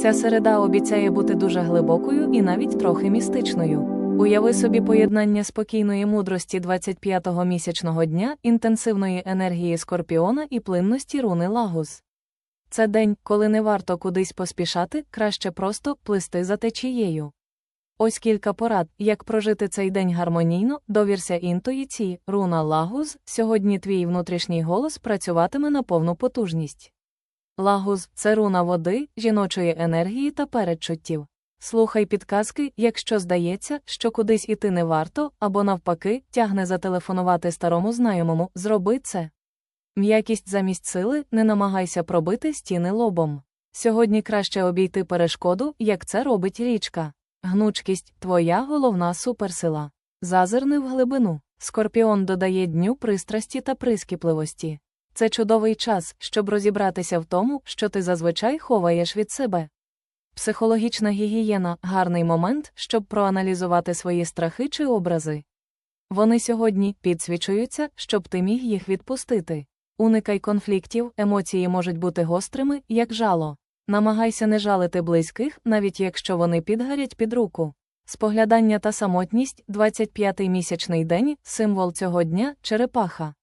Ця середа обіцяє бути дуже глибокою і навіть трохи містичною. Уяви собі поєднання спокійної мудрості 25-го місячного дня, інтенсивної енергії скорпіона і плинності руни Лагус. Це день, коли не варто кудись поспішати, краще просто плисти за течією. Ось кілька порад, як прожити цей день гармонійно, довірся інтуїції, руна Лагуз, сьогодні твій внутрішній голос працюватиме на повну потужність. Лагуз це руна води, жіночої енергії та передчуттів. Слухай підказки, якщо здається, що кудись іти не варто, або навпаки, тягне зателефонувати старому знайомому, зроби це. М'якість замість сили не намагайся пробити стіни лобом. Сьогодні краще обійти перешкоду, як це робить річка. Гнучкість твоя головна суперсила. Зазирни в глибину. Скорпіон додає дню пристрасті та прискіпливості. Це чудовий час, щоб розібратися в тому, що ти зазвичай ховаєш від себе. Психологічна гігієна гарний момент, щоб проаналізувати свої страхи чи образи. Вони сьогодні підсвічуються, щоб ти міг їх відпустити. Уникай конфліктів, емоції можуть бути гострими, як жало. Намагайся не жалити близьких, навіть якщо вони підгарять під руку. Споглядання та самотність 25-й місячний день, символ цього дня черепаха.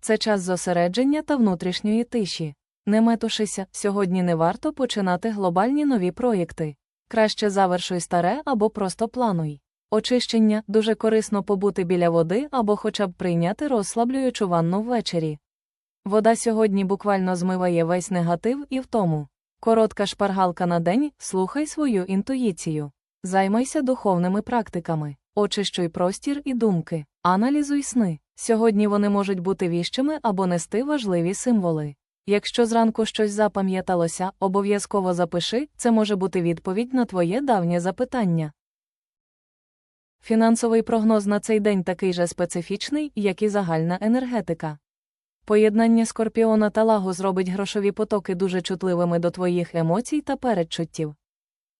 Це час зосередження та внутрішньої тиші. Не метушися, сьогодні не варто починати глобальні нові проєкти. Краще завершуй старе або просто плануй. Очищення дуже корисно побути біля води або хоча б прийняти розслаблюючу ванну ввечері. Вода сьогодні буквально змиває весь негатив і втому. Коротка шпаргалка на день, слухай свою інтуїцію. Займайся духовними практиками, очищуй простір і думки, аналізуй сни. Сьогодні вони можуть бути віщими або нести важливі символи. Якщо зранку щось запам'яталося, обов'язково запиши, це може бути відповідь на твоє давнє запитання. Фінансовий прогноз на цей день такий же специфічний, як і загальна енергетика. Поєднання скорпіона та лагу зробить грошові потоки дуже чутливими до твоїх емоцій та передчуттів.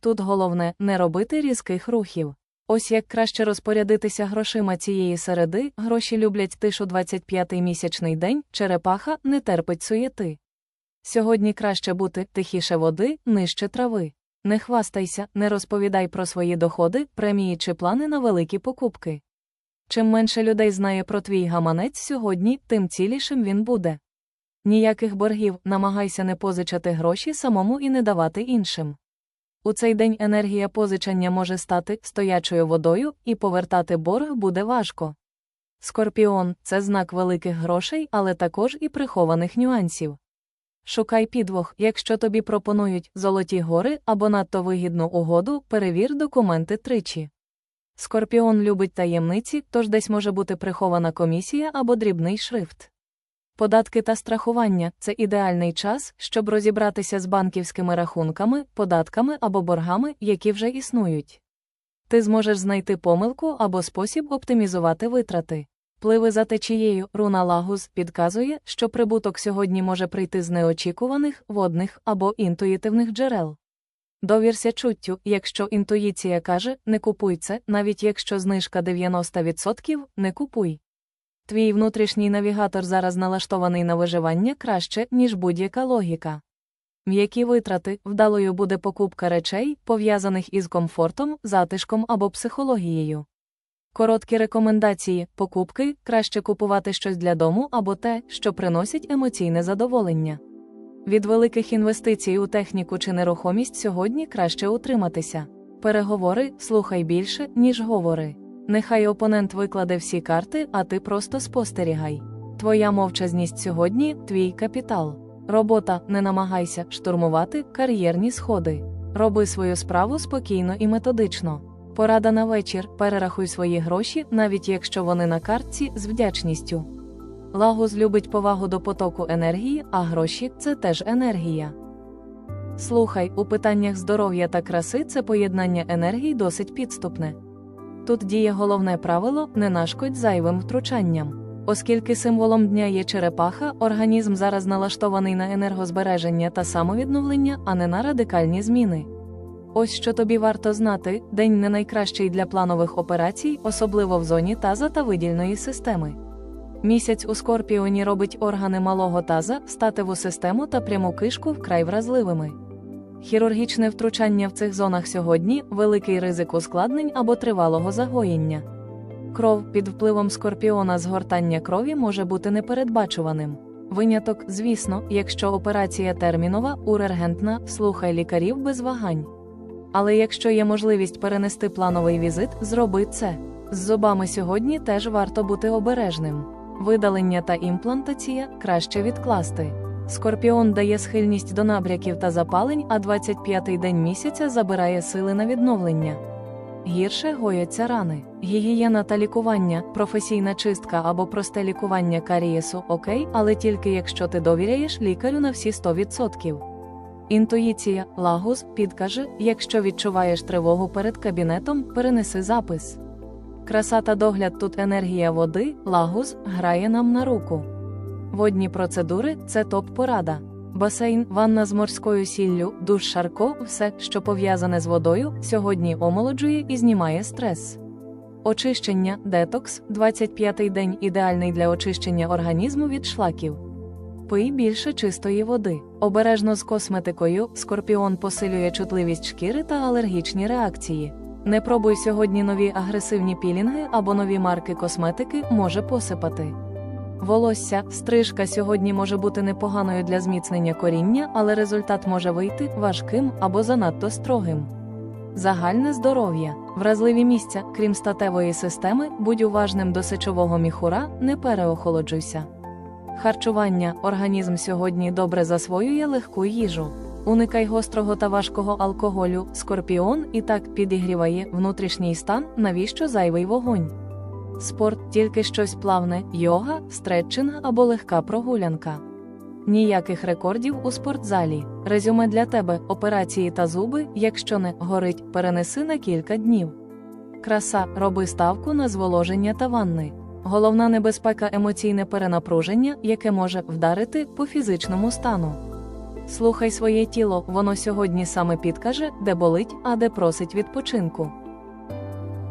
Тут головне не робити різких рухів. Ось як краще розпорядитися грошима цієї середи, гроші люблять тишу 25-й місячний день, черепаха не терпить суєти. Сьогодні краще бути тихіше води, нижче трави. Не хвастайся, не розповідай про свої доходи, премії чи плани на великі покупки. Чим менше людей знає про твій гаманець сьогодні, тим цілішим він буде. Ніяких боргів, намагайся не позичати гроші самому і не давати іншим. У цей день енергія позичання може стати стоячою водою, і повертати борг буде важко. Скорпіон це знак великих грошей, але також і прихованих нюансів. Шукай підвох, якщо тобі пропонують золоті гори або надто вигідну угоду, перевір документи тричі. Скорпіон любить таємниці, тож десь може бути прихована комісія або дрібний шрифт. Податки та страхування це ідеальний час, щоб розібратися з банківськими рахунками, податками або боргами, які вже існують. Ти зможеш знайти помилку або спосіб оптимізувати витрати. Пливи за течією, руна лагуз підказує, що прибуток сьогодні може прийти з неочікуваних, водних або інтуїтивних джерел. Довірся чуттю, якщо інтуїція каже, не купуй це, навіть якщо знижка 90%, не купуй. Твій внутрішній навігатор зараз налаштований на виживання краще, ніж будь-яка логіка. М'які витрати вдалою буде покупка речей, пов'язаних із комфортом, затишком або психологією. Короткі рекомендації покупки краще купувати щось для дому або те, що приносить емоційне задоволення. Від великих інвестицій у техніку чи нерухомість сьогодні краще утриматися. Переговори слухай більше, ніж говори. Нехай опонент викладе всі карти, а ти просто спостерігай. Твоя мовчазність сьогодні твій капітал. Робота не намагайся штурмувати кар'єрні сходи. Роби свою справу спокійно і методично. Порада на вечір перерахуй свої гроші, навіть якщо вони на картці з вдячністю. Лагус любить повагу до потоку енергії, а гроші це теж енергія. Слухай, у питаннях здоров'я та краси це поєднання енергій досить підступне. Тут діє головне правило не нашкодь зайвим втручанням. Оскільки символом дня є черепаха, організм зараз налаштований на енергозбереження та самовідновлення, а не на радикальні зміни. Ось що тобі варто знати: день не найкращий для планових операцій, особливо в зоні таза та видільної системи. Місяць у скорпіоні робить органи малого таза, статеву систему та пряму кишку вкрай вразливими. Хірургічне втручання в цих зонах сьогодні великий ризик ускладнень або тривалого загоєння. Кров під впливом скорпіона згортання крові може бути непередбачуваним. Виняток, звісно, якщо операція термінова, ургентна, слухай лікарів без вагань. Але якщо є можливість перенести плановий візит, зроби це. З зубами сьогодні теж варто бути обережним. Видалення та імплантація краще відкласти. Скорпіон дає схильність до набряків та запалень, а 25-й день місяця забирає сили на відновлення. Гірше гояться рани, гігієна та лікування, професійна чистка або просте лікування карієсу окей, але тільки якщо ти довіряєш лікарю на всі 100%. Інтуїція, лагус, підкаже, якщо відчуваєш тривогу перед кабінетом, перенеси запис. Краса та догляд тут енергія води, лагус, грає нам на руку. Водні процедури це топ-порада. Басейн, ванна з морською сіллю, душ шарко, все, що пов'язане з водою, сьогодні омолоджує і знімає стрес. Очищення, детокс, 25-й день ідеальний для очищення організму від шлаків. Пий більше чистої води. Обережно з косметикою, скорпіон посилює чутливість шкіри та алергічні реакції. Не пробуй сьогодні нові агресивні пілінги або нові марки косметики може посипати. Волосся, стрижка сьогодні може бути непоганою для зміцнення коріння, але результат може вийти важким або занадто строгим. Загальне здоров'я, вразливі місця, крім статевої системи, будь уважним до сечового міхура, не переохолоджуйся. Харчування організм сьогодні добре засвоює легку їжу. Уникай гострого та важкого алкоголю, скорпіон і так підігріває внутрішній стан, навіщо зайвий вогонь. Спорт тільки щось плавне, йога, стретчинг або легка прогулянка. Ніяких рекордів у спортзалі. Резюме для тебе, операції та зуби, якщо не горить, перенеси на кілька днів. Краса, роби ставку на зволоження та ванни. Головна небезпека емоційне перенапруження, яке може вдарити по фізичному стану. Слухай своє тіло, воно сьогодні саме підкаже, де болить, а де просить відпочинку.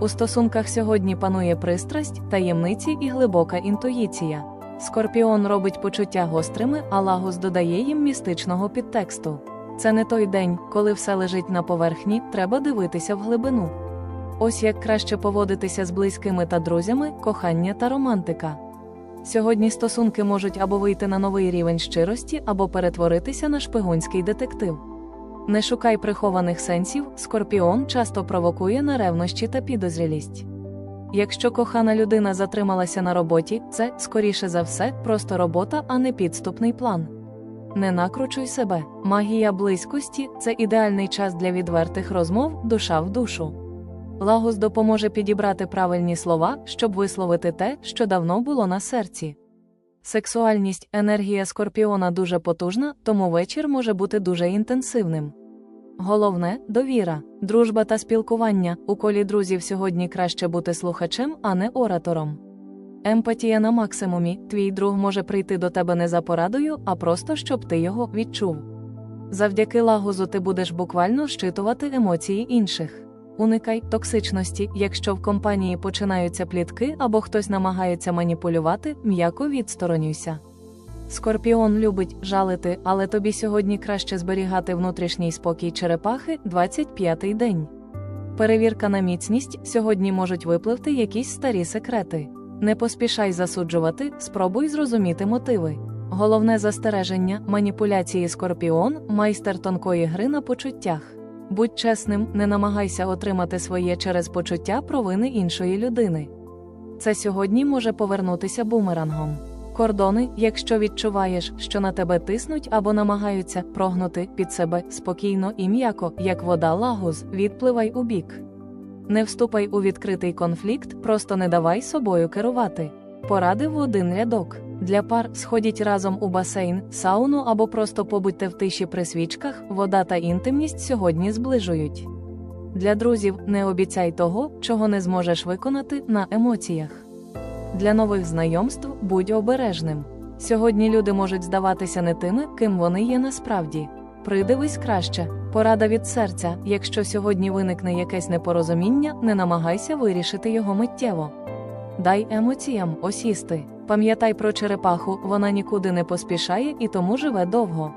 У стосунках сьогодні панує пристрасть, таємниці і глибока інтуїція. Скорпіон робить почуття гострими, а лагус додає їм містичного підтексту. Це не той день, коли все лежить на поверхні, треба дивитися в глибину. Ось як краще поводитися з близькими та друзями, кохання та романтика. Сьогодні стосунки можуть або вийти на новий рівень щирості, або перетворитися на шпигунський детектив. Не шукай прихованих сенсів, скорпіон часто провокує на ревнощі та підозрілість. Якщо кохана людина затрималася на роботі, це, скоріше за все, просто робота, а не підступний план. Не накручуй себе. Магія близькості це ідеальний час для відвертих розмов, душа в душу. Лагус допоможе підібрати правильні слова, щоб висловити те, що давно було на серці. Сексуальність, енергія скорпіона дуже потужна, тому вечір може бути дуже інтенсивним. Головне довіра, дружба та спілкування. У колі друзів сьогодні краще бути слухачем, а не оратором. Емпатія на максимумі, твій друг може прийти до тебе не за порадою, а просто щоб ти його відчув. Завдяки лагузу ти будеш буквально щитувати емоції інших. Уникай токсичності, якщо в компанії починаються плітки або хтось намагається маніпулювати, м'яко відсторонюйся. Скорпіон любить жалити, але тобі сьогодні краще зберігати внутрішній спокій черепахи 25-й день. Перевірка на міцність сьогодні можуть випливти якісь старі секрети. Не поспішай засуджувати, спробуй зрозуміти мотиви. Головне застереження маніпуляції скорпіон, майстер тонкої гри на почуттях. Будь чесним, не намагайся отримати своє через почуття провини іншої людини. Це сьогодні може повернутися бумерангом. Кордони, якщо відчуваєш, що на тебе тиснуть або намагаються прогнути під себе спокійно і м'яко, як вода лагуз, відпливай у бік. Не вступай у відкритий конфлікт, просто не давай собою керувати. Порадив один рядок. Для пар сходіть разом у басейн, сауну або просто побудьте в тиші при свічках, вода та інтимність сьогодні зближують. Для друзів не обіцяй того, чого не зможеш виконати на емоціях. Для нових знайомств будь обережним. Сьогодні люди можуть здаватися не тими, ким вони є насправді. Придивись краще, порада від серця. Якщо сьогодні виникне якесь непорозуміння, не намагайся вирішити його миттєво. Дай емоціям осісти. Пам'ятай про черепаху, вона нікуди не поспішає і тому живе довго.